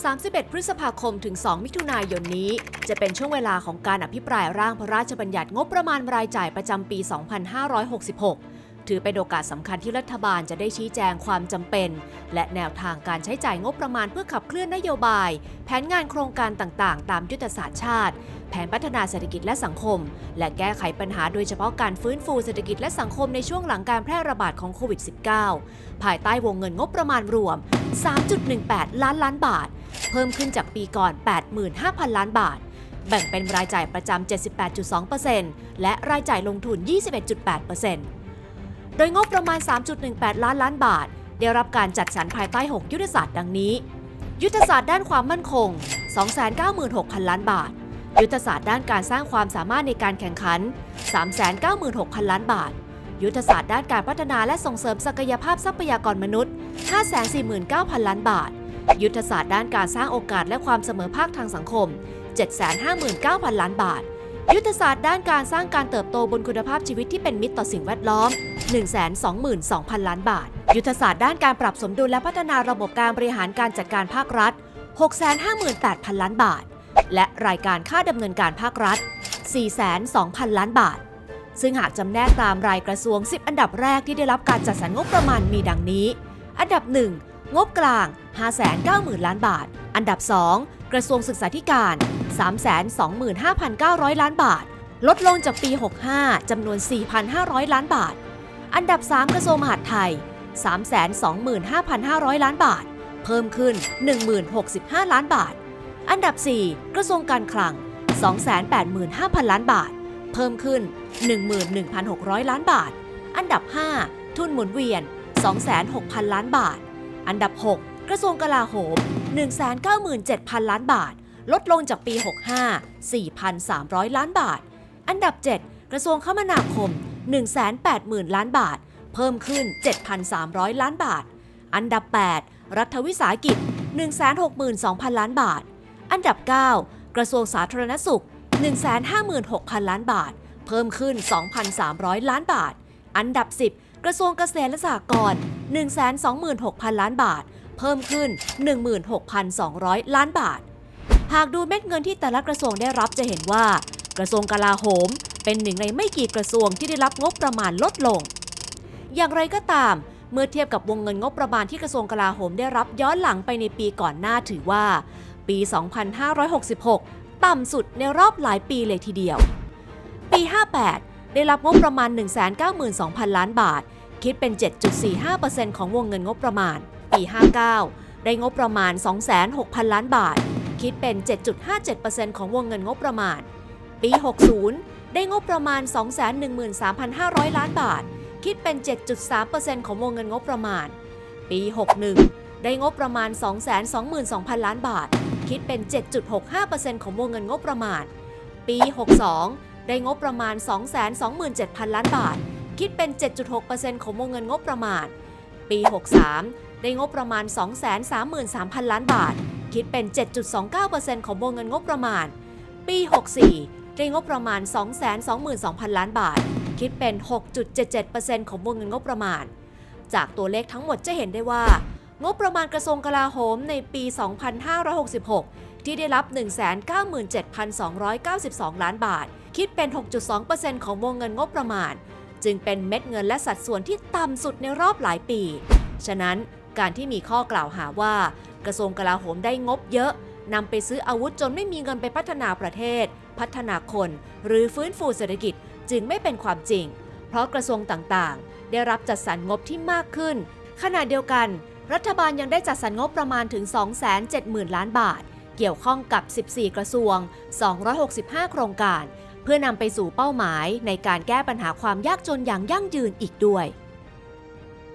31 พฤษภาคมถึง 2 มิถุนายนนี้ จะเป็นช่วงเวลาของการอภิปรายร่างพระราชบัญญัติงบประมาณรายจ่ายประจำปี 2566 ถือเป็นโอกาสสำคัญที่รัฐบาลจะได้ชี้แจงความจำเป็น และแนวทางการใช้จ่ายงบประมาณเพื่อขับเคลื่อนนโยบาย แผนงานโครงการต่างๆ ตามยุทธศาสตร์ชาติ แผนพัฒนาเศรษฐกิจและสังคม และแก้ไขปัญหาโดยเฉพาะการฟื้นฟูเศรษฐกิจและสังคมในช่วงหลังการแพร่ระบาดของโควิด -19 ภายใต้วงเงินงบประมาณรวม 3.18 ล้านล้านบาท เพิ่มขึ้นจากปีก่อน 85,000 ล้านบาทแบ่งเป็นรายจ่ายประจำ 78.2%และรายจ่ายลงทุน 21.8% โดยงบประมาณ 3.18 ล้านล้านบาท ได้รับการจัดสรรภายใต้ 6 ยุทธศาสตร์ดังนี้ ยุทธศาสตร์ด้านความมั่นคง 296,000 ล้านบาท ยุทธศาสตร์ด้านการสร้างความสามารถในการแข่งขัน 396,000 ล้านบาท ยุทธศาสตร์ด้านการพัฒนาและส่งเสริมศักยภาพทรัพยากรมนุษย์ 549,000 ล้านบาท ยุทธศาสตร์ด้านการสร้างโอกาสและความเสมอภาคทางสังคม 759,000 ล้านบาท ยุทธศาสตร์ด้านการสร้างการเติบโตบนคุณภาพชีวิตที่เป็นมิตรต่อสิ่งแวดล้อม 122,000 ล้านบาท ยุทธศาสตร์ด้านการปรับสมดุลและพัฒนาระบบการบริหารการจัดการภาครัฐ 658,000 ล้านบาท และรายการค่าดำเนินการภาครัฐ402,000 ล้านบาท ซึ่งหากจำแนกตามรายกระทรวง 10 อันดับแรกที่ได้รับการจัดสรรงบประมาณมีดังนี้ อันดับ 1 งบกลาง 590,000 ล้านบาท อันดับ 2 กระทรวงศึกษาธิการ 325,900 ล้านบาท ลดลงจากปี 65 จำนวน 4,500 ล้านบาท อันดับ 3 กระทรวงมหาดไทย 325,500 ล้านบาท เพิ่มขึ้น 1065 ล้านบาท อันดับ 4 กระทรวงการคลัง 285,000 ล้านบาท เพิ่มขึ้น 11,600 ล้านบาท อันดับ 5 ทุนหมุนเวียน 26,000 ล้านบาท อันดับ 6 กระทรวงกลาโหม 197,000 ล้านบาท ลดลงจากปี 65 4,300 ล้านบาท อันดับ 7 กระทรวงคมนาคม 180,000 ล้านบาท เพิ่มขึ้น 7,300 ล้านบาท อันดับ 8 รัฐวิสาหกิจ 162,000 ล้านบาท อันดับ 9 กระทรวงสาธารณสุข 156,000 ล้านบาท เพิ่มขึ้น 2,300 ล้านบาท อันดับ 10 กระทรวงเกษตรและสหกรณ์126,000 ล้านบาท เพิ่มขึ้น 16,200 ล้านบาท หากดูเม็ดเงินที่แต่ละกระทรวงได้รับจะเห็นว่า กระทรวงกลาโหม เป็นหนึ่งในไม่กี่กระทรวงที่ได้รับงบประมาณลดลง อย่างไรก็ตาม เมื่อเทียบกับวงเงินงบประมาณที่กระทรวงกลาโหมได้รับย้อนหลังไปในปีก่อนหน้าถือว่า ปี 2566 ต่ำสุดในรอบหลายปีเลยทีเดียว ปี 58 ได้รับงบประมาณ 192,000 ล้านบาท คิดเป็น 7.45%ของวงเงินงบประมาณ ปี 59 ได้งบประมาณ 26,000ล้านบาท คิดเป็น 7.57%ของวงเงินงบประมาณ ปี 60 ได้งบประมาณ 213,500 ล้านบาท คิดเป็น 7.3%ของวงเงินงบประมาณ ปี 61 ได้งบประมาณ 222,000 ล้านบาท คิดเป็น 7.65%ของวงเงินงบประมาณ ปี 62 ได้งบประมาณ 227,000 ล้านบาท คิดเป็น 7.6%ของวงเงินงบประมาณ ปี 63 ได้งบประมาณ 233,000 ล้านบาท คิดเป็น 7.29%ของวงเงินงบประมาณ ปี 64 ได้งบประมาณ 222,000 ล้านบาท คิดเป็น 6.77%ของวงเงินงบประมาณ จากตัวเลขทั้งหมดจะเห็นได้ว่า งบประมาณกระทรวงกลาโหมในปี 2566 ที่ได้รับ 197,292 ล้านบาท คิดเป็น 6.2%ของวงเงินงบประมาณ จึงเป็นเม็ดเงินและสัดส่วนที่ต่ำสุดในรอบหลายปี ฉะนั้นการที่มีข้อกล่าวหาว่า กระทรวงกลาโหมได้งบเยอะ นำไปซื้ออาวุธจนไม่มีเงินไปพัฒนาประเทศ พัฒนาคน หรือฟื้นฟูเศรษฐกิจจึงไม่เป็นความจริง เพราะกระทรวงต่างๆ ได้รับจัดสรรงบที่มากขึ้น ขณะเดียวกัน รัฐบาลยังได้จัดสรรงบประมาณถึง 270,000 ล้านบาท เกี่ยวข้องกับ 14 กระทรวง 265 โครงการ เพื่อนำไปสู่เป้าหมายในการแก้ปัญหาความยากจนอย่างยั่งยืนอีกด้วย